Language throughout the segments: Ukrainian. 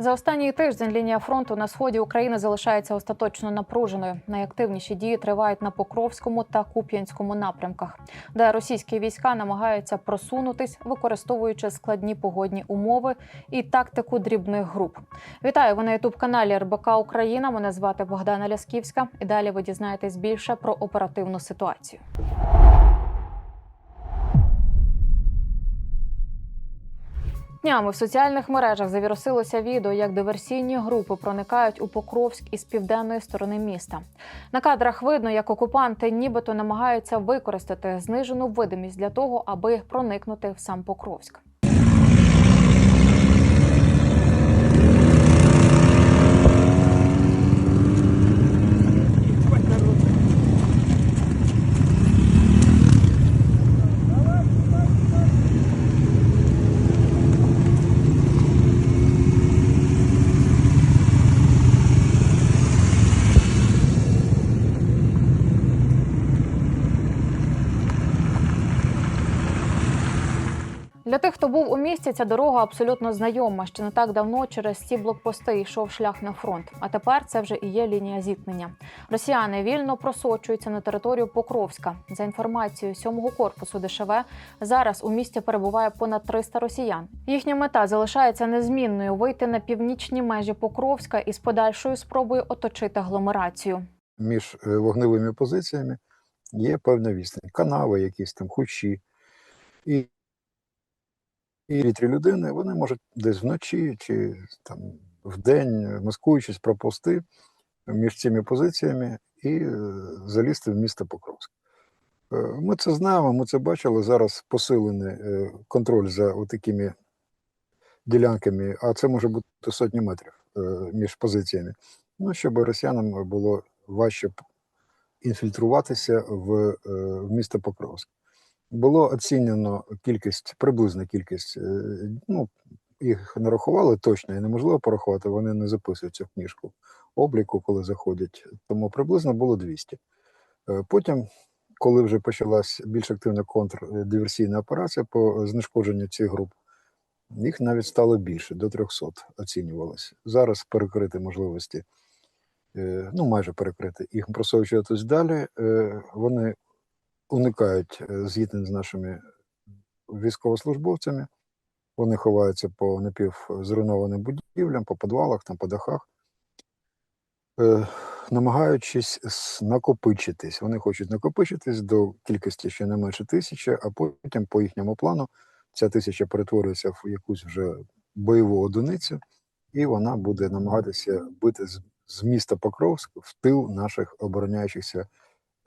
За останній тиждень лінія фронту на сході України залишається остаточно напруженою. Найактивніші дії тривають на Покровському та Куп'янському напрямках, де російські війська намагаються просунутись, використовуючи складні погодні умови і тактику дрібних груп. Вітаю ви на ютуб каналі РБК Україна. Мене звати Богдана Лясківська. І далі ви дізнаєтесь більше про оперативну ситуацію. Днями в соціальних мережах завірусилося відео, як диверсійні групи проникають у Покровськ із південної сторони міста. На кадрах видно, як окупанти нібито намагаються використати знижену видимість для того, аби проникнути в сам Покровськ. Для тих, хто був у місті, ця дорога абсолютно знайома. Ще не так давно через ці блокпости йшов шлях на фронт. А тепер це вже і є лінія зіткнення. Росіяни вільно просочуються на територію Покровська. За інформацією сьомого корпусу ДШВ, зараз у місті перебуває понад 300 росіян. Їхня мета залишається незмінною вийти на північні межі Покровська із подальшою спробою оточити агломерацію. між е, вогневими позиціями є певна відстань. Канави, якісь там хучі. І, і три людини вони можуть десь вночі чи там вдень, маскуючись, проповсти між цими позиціями і е, залізти в місто Покровськ. Е, Ми це знаємо, ми це бачили. Зараз посилений е, контроль за такими ділянками, а це може бути сотні метрів між позиціями. Ну, щоб росіянам було важче інфільтруватися в місто Покровськ. Було оцінено кількість, приблизна кількість, е, ну, їх не рахували точно і неможливо порахувати, вони не записуються в книжку обліку, коли заходять, тому приблизно було 200. Е, Потім, коли вже почалась більш активна контрдиверсійна операція по знешкодженню цих груп, їх навіть стало більше, до 300 оцінювалося. Зараз перекрити можливості е, ну майже перекрити, їх просочуватись далі. Вони уникають е, з нашими військовослужбовцями. Вони ховаються по напівзруйнованим будівлям, по підвалах, там, по дахах, е, намагаючись накопичитись. Вони хочуть накопичитись до кількості щонайменше тисячі, а потім, по їхньому плану, ця тисяча перетворюється в якусь вже бойову одиницю, і вона буде намагатися бити з міста Покровськ в тил наших обороняючихся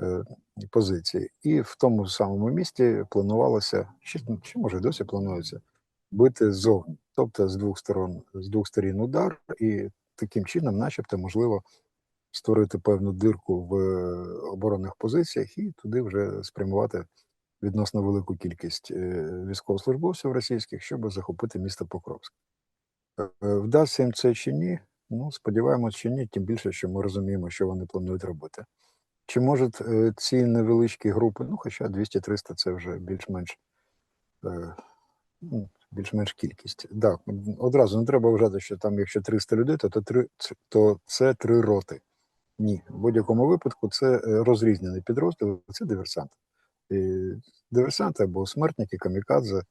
е, позицій. І в тому самому місті планувалося, чи, чи може досі планується, бити ззовні, тобто з двох сторон, з двох сторін удар, і таким чином, начебто, можливо, створити певну дирку в е, оборонних позиціях і туди вже спрямувати відносно велику кількість е, військовослужбовців російських, щоб захопити місто Покровськ. Вдасться їм це чи ні? Ну, сподіваємось, чи ні, тим більше, що ми розуміємо, що вони планують робити. Чи можуть е, ці невеличкі групи, ну хоча 200-300 це вже більш-менш е, ну, більш-менш кількість. Так, одразу не треба вважати, що там, якщо 300 людей, то, то, три, то це три роти. Ні, в будь-якому випадку це е, розрізнений підрозділ, це диверсанти. І диверсанти або смертники, камікадзе.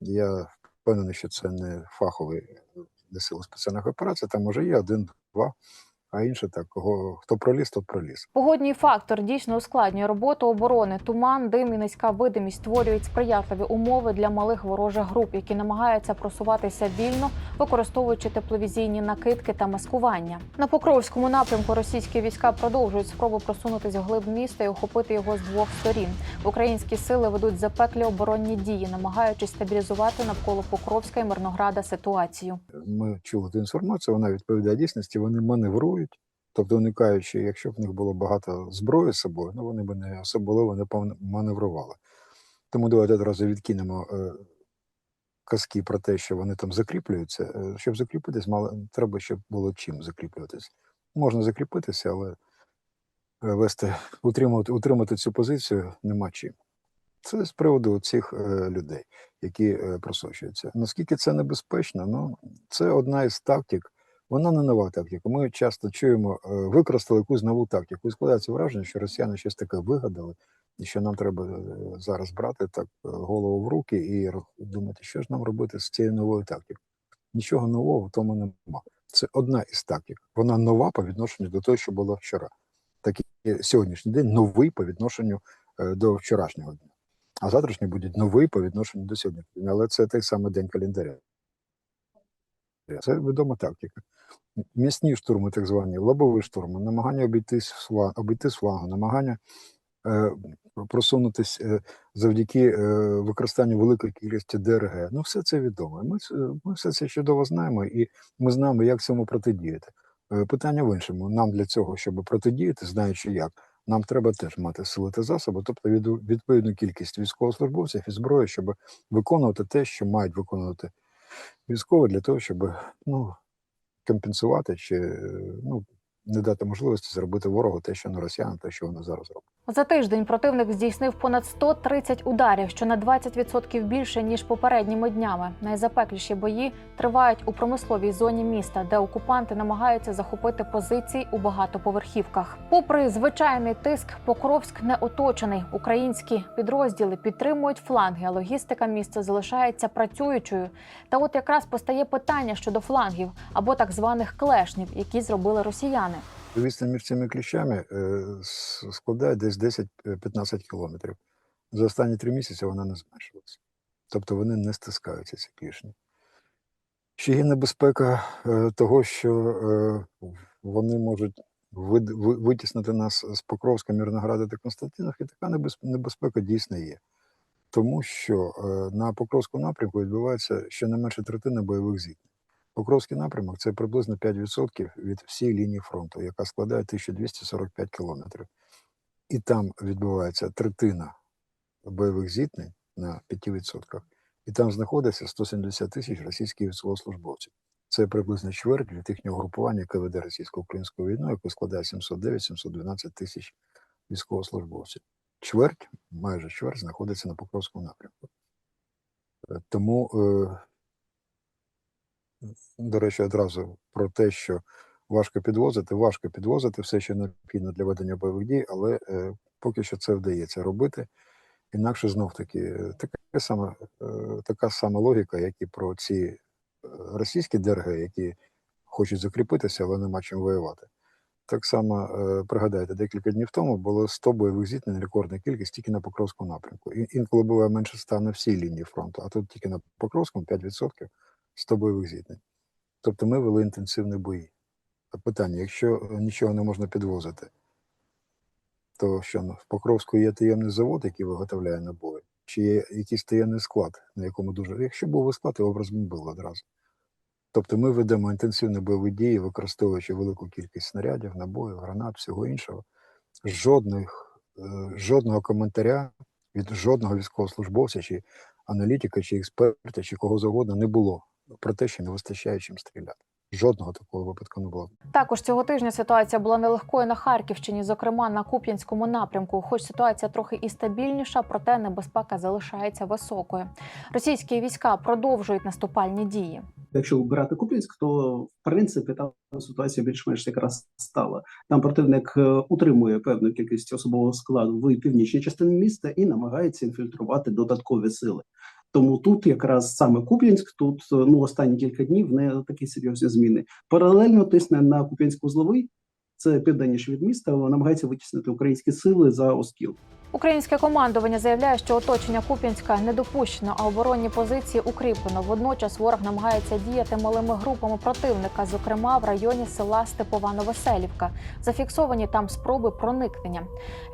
Я впевнений, що це не фаховий е, не сили спеціальних операцій, там може є один-два, а інше так, кого хто проліз, тот проліз. Погодній фактор дійсно ускладнює роботу оборони. Туман, дим і низька видимість створюють сприятливі умови для малих ворожих груп, які намагаються просуватися вільно, використовуючи тепловізійні накидки та маскування. На Покровському напрямку російські війська продовжують спробу просунутися вглиб міста і охопити його з двох сторін. Українські сили ведуть запеклі оборонні дії, намагаючись стабілізувати навколо Покровська і Мирнограда ситуацію. Ми чули ту інформацію, вона відповідає дійсності, вони маневрують, тобто уникаючи, якщо б в них було багато зброї з собою, ну вони б не особливо не маневрували. Тому давайте одразу відкинемо е, казки про те, що вони там закріплюються. Е, Щоб закріпитись, мало треба, щоб було чим закріплюватись. Можна закріпитися, але е, вести, утримувати, утримати цю позицію нема чим. Це з приводу цих е, людей, які е, просочуються. Наскільки це небезпечно? Ну, це одна із тактик Вона не нова тактика. Ми часто чуємо, е, використали якусь нову тактику. І складається враження, що росіяни щось таке вигадали, і що нам треба е, зараз брати так е, голову в руки і думати, що ж нам робити з цією новою тактикою. Нічого нового в тому нема. Це одна із тактик. Вона нова по відношенню до того, що було вчора. Так і сьогоднішній день новий по відношенню до вчорашнього дня. А завтрашній буде новий по відношенню до сьогоднішнього дня. Але це той самий день календаря. Це відома тактика. М'ясні штурми, так звані, лобові штурми, намагання обійти флангу, намагання е, просунутись е, завдяки е, використанню великої кількості ДРГ. Ну, все це відомо. Ми, ми все це чудово знаємо, і ми знаємо, як цьому протидіяти. Е, Питання в іншому. Нам для цього, щоб протидіяти, знаючи як, нам треба теж мати сили та засоби, тобто віду- відповідну кількість військовослужбовців і зброї, щоб виконувати те, що мають виконувати військові, для того, щоб ну, компенсувати чи е, ну, не дати можливості зробити ворогу те, що на росіян, те, що вони зараз роблять. За тиждень противник здійснив понад 130 ударів, що на 20% більше ніж попередніми днями. Найзапекліші бої тривають у промисловій зоні міста, де окупанти намагаються захопити позиції у багатоповерхівках. Попри звичайний тиск, Покровськ не оточений. Українські підрозділи підтримують фланги, а логістика міста залишається працюючою. Та от якраз постає питання щодо флангів або так званих клешнів, які зробили росіяни. Відстань між цими кліщами е, складає десь 10-15 кілометрів. За останні три місяці вона не зменшилася. Тобто вони не стискаються, ці клішні. Ще є небезпека е, того, що е, вони можуть витіснити нас з Покровська, Мірнограда та Константинівки. Така небезпека дійсно є. Тому що е, на Покровському напрямку відбувається щонайменше третина бойових зіткнень. Покровський напрямок це приблизно 5% від всієї лінії фронту, яка складає 1245 кілометрів. І там відбувається третина бойових зіткнень на 5%. І там знаходиться 170 тисяч російських військовослужбовців. Це приблизно чверть від їхнього групування, яке веде російсько-українську війну, яке складає 709-712 тисяч військовослужбовців. Чверть, майже чверть, знаходиться на Покровському напрямку. Е, Тому е, до речі, одразу про те, що важко підвозити, важко підвозити все, що необхідно для ведення бойових дій, але е, поки що це вдається робити. Інакше знов таки е, така сама, е, така сама логіка, як і про ці е, російські ДРГ, які хочуть закріпитися, але нема чим воювати. Так само е, пригадайте, декілька днів тому було 100 бойових зіткнень, рекордна кількість тільки на Покровському напрямку. І, інколи буває менше 100 на всій лінії фронту, а тут тільки на Покровському 5% 100 бойових зіткнень. Тобто ми вели інтенсивні бої. А Питання: якщо е, нічого не можна підвозити, то що ну, в Покровську є таємний завод, який виготовляє набої, чи є якийсь таємний склад, на якому дуже. Якщо був склад, його б розбомбили одразу. Тобто ми ведемо інтенсивні бойові дії, використовуючи велику кількість снарядів, набоїв, гранат, всього іншого. Жодних, е, жодного коментаря від жодного військовослужбовця, чи аналітика, чи експерта, чи кого завгодно не було про те, що не вистачає чим стріляти. Жодного такого випадку не було. Також цього тижня ситуація була нелегкою на Харківщині, зокрема на Куп'янському напрямку. Хоч ситуація трохи і стабільніша, проте небезпека залишається високою. Російські війська продовжують наступальні дії. Якщо брати Куп'янськ, то в принципі там ситуація більш-менш якраз стала. Там противник е, утримує певну кількість особового складу в північній частині міста і намагається інфільтрувати додаткові сили. Тому тут якраз саме Куп'янськ, тут е, ну останні кілька днів не такі серйозні зміни. Паралельно тисне на Куп'янськ-Узловий, це південніше від міста, намагається витіснити українські сили за Оскіл. Українське командування заявляє, що оточення Куп'янська не допущено, а оборонні позиції укріплено. Водночас ворог намагається діяти малими групами противника, зокрема в районі села Степовано-Веселівка. Зафіксовані там спроби проникнення.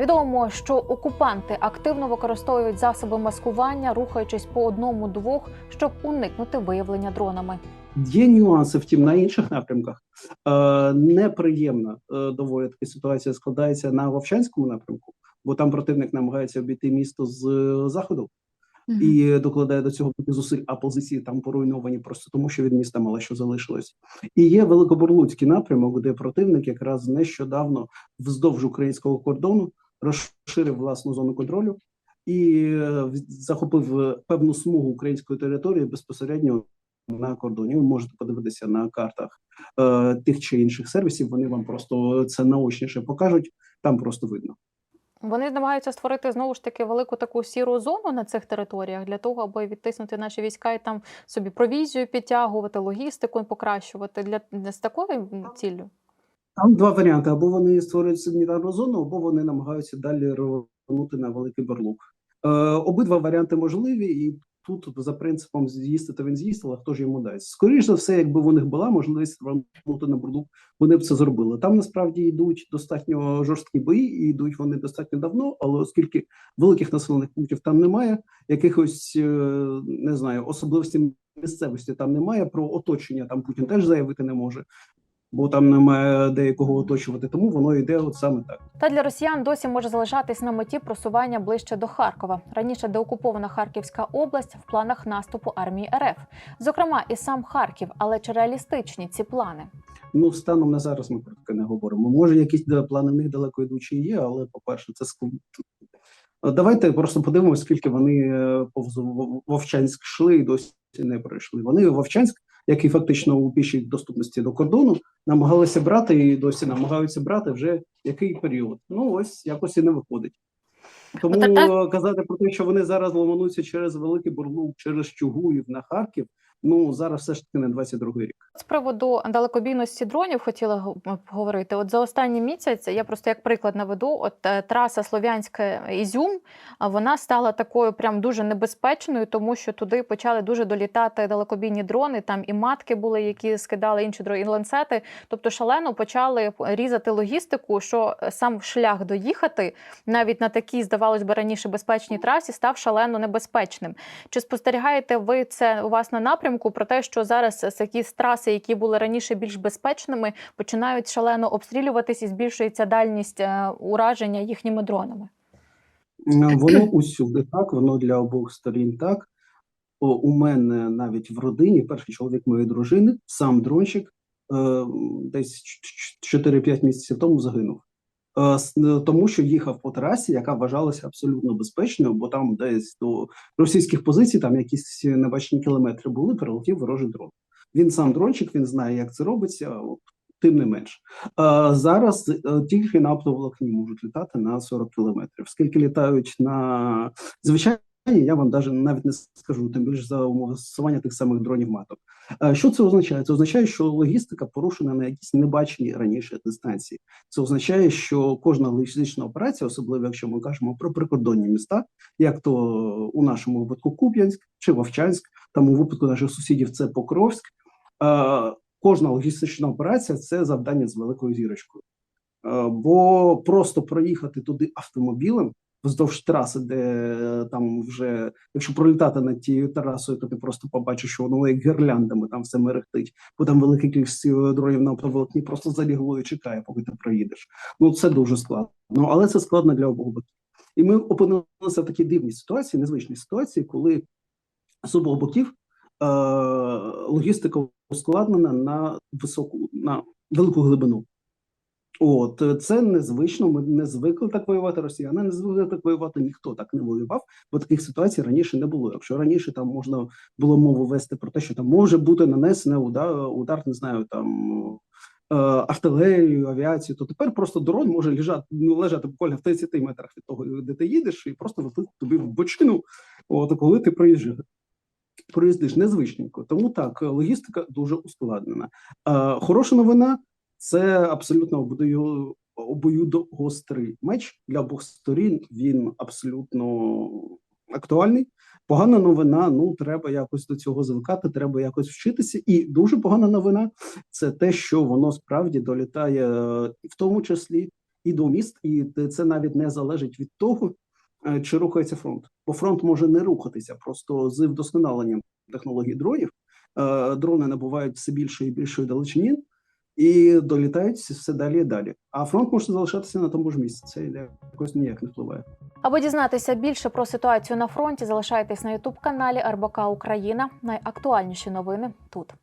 Відомо, що окупанти активно використовують засоби маскування, рухаючись по одному-двох, щоб уникнути виявлення дронами. Є нюанси, втім, на інших напрямках. Е, неприємна е, доволі таки ситуація складається на Вовчанському напрямку, бо там противник намагається обійти місто з е, заходу і докладає до цього зусиль, а позиції там поруйновані просто тому, що від міста мало що залишилось. І є Великобурлуцький напрямок, де противник якраз нещодавно вздовж українського кордону розширив власну зону контролю і е, захопив е, певну смугу української території безпосередньо на кордоні. Ви можете подивитися на картах е, тих чи інших сервісів. Вони вам просто це наочніше покажуть. Там просто видно. Вони намагаються створити знову ж таки велику таку сіру зону на цих територіях для того, аби відтиснути наші війська і там собі провізію підтягувати, логістику покращувати для, для з такою ціллю. Там два варіанти: або вони створюють санітарну зону, або вони намагаються далі рванути на великий барлук. Е, обидва варіанти можливі, і тут за принципом з'їсти, то він з'їсть, але хто ж йому дасть. Скоріше за все, якби у них була можливість рванути на барлук, вони б це зробили. Там насправді йдуть достатньо жорсткі бої, і йдуть вони достатньо давно, але оскільки великих населених пунктів там немає, якихось е, не знаю, особливостей місцевості там немає. Про оточення там Путін теж заявити не може. Бо там немає деякого оточувати, тому воно йде от саме так. Та для росіян досі може залишатись на меті просування ближче до Харкова. Раніше деокупована Харківська область в планах наступу армії РФ, зокрема і сам Харків. Але чи реалістичні ці плани? Ну, станом на зараз ми про таке не говоримо. Може, якісь плани в них далеко йдучі є, але по-перше, це склад. Давайте просто подивимося, скільки вони е, повз Вовчанськ йшли і досі не пройшли. Вони Вовчанськ, який фактично у пішій доступності до кордону, намагалися брати і досі намагаються брати вже який період. Ну ось якось і не виходить. Тому казати про те, що вони зараз ломануться через великий бурлук, через Чугуїв на Харків. Ну зараз все ж таки не 22-й рік. З приводу далекобійності дронів хотіла г- м, поговорити. От за останній місяць я просто як приклад наведу: от е, траса Слов'янська Ізюм, вона стала такою прям дуже небезпечною, тому що туди почали дуже долітати далекобійні дрони. Там і матки були, які скидали інші дрони, і ланцети. Тобто шалено почали різати логістику, що е, сам шлях доїхати навіть на такій, здавалось би, раніше безпечній трасі став шалено небезпечним. Чи спостерігаєте ви це у вас на напрямку про те, що зараз такі траси, які були раніше більш безпечними, починають шалено обстрілюватись і збільшується дальність е, ураження їхніми дронами? Е, Воно усюди так, воно для обох сторін так. О, у мене навіть в родині перший чоловік моєї дружини, сам дрончик, е, десь ч- ч- 4-5 місяців тому загинув. Е, е, Тому що їхав по трасі, яка вважалася абсолютно безпечною, бо там десь до російських позицій, там якісь небачені кілометри були, перелетів ворожий дрон. Він сам дрончик, він знає, як це робиться, тим не менш. Е, Зараз тільки на оптоволокні можуть літати на 40 кілометрів. Скільки літають на звичайні, я вам даже навіть не скажу, тим більше за умови застосування тих самих дронів маток. Е, Що це означає? Це означає, що логістика порушена на якісь небачені раніше дистанції. Це означає, що кожна логістична операція, особливо якщо ми кажемо про прикордонні міста, як то у нашому випадку Куп'янськ чи Вовчанськ, там у випадку наших сусідів це Покровськ. Е, Кожна логістична операція це завдання з великою зірочкою. Е, Бо просто проїхати туди автомобілем вздовж траси, де е, там вже, якщо пролітати над тією трасою, то ти просто побачиш, що воно як гірляндами там все мерехтить, бо там велика кількість е, дронів на оптоволокні просто залігло і чекає, поки ти проїдеш. Ну це дуже складно. Але це складно для обох боків. І ми опинилися в такій дивній ситуації, незвичній ситуації, коли з обох боків е, логістика ускладнена на високу, на велику глибину. От е, це незвично. Ми не звикли так воювати. Росіяни не звикли так воювати. Ніхто так не воював, бо таких ситуацій раніше не було. Якщо раніше там можна було мову вести про те, що там може бути нанесене удар, удар не знаю, там е, артилерію, авіацію, то тепер просто дрон може лежати, ну, лежати буквально в 30 метрах від того, де ти їдеш, і просто випити тобі в бочину, от коли ти проїжджаєш. Проїздиш незвичненько, тому так логістика дуже ускладнена. Е, хороша новина це абсолютно обою, обоюдогострий меч для обох сторін. Він абсолютно актуальний. Погана новина. Ну треба якось до цього звикати, треба якось вчитися. І дуже погана новина це те, що воно справді долітає, в тому числі і до міст, і це навіть не залежить від того, е, чи рухається фронт. Бо фронт може не рухатися просто з вдосконаленням технологій дронів. Е, Дрони набувають все більше і більшої далечині і долітають все далі і далі. А фронт може залишатися на тому ж місці. Це якось ніяк не впливає. Аби дізнатися більше про ситуацію на фронті, залишайтесь на Ютуб каналі РБК Україна. Найактуальніші новини тут.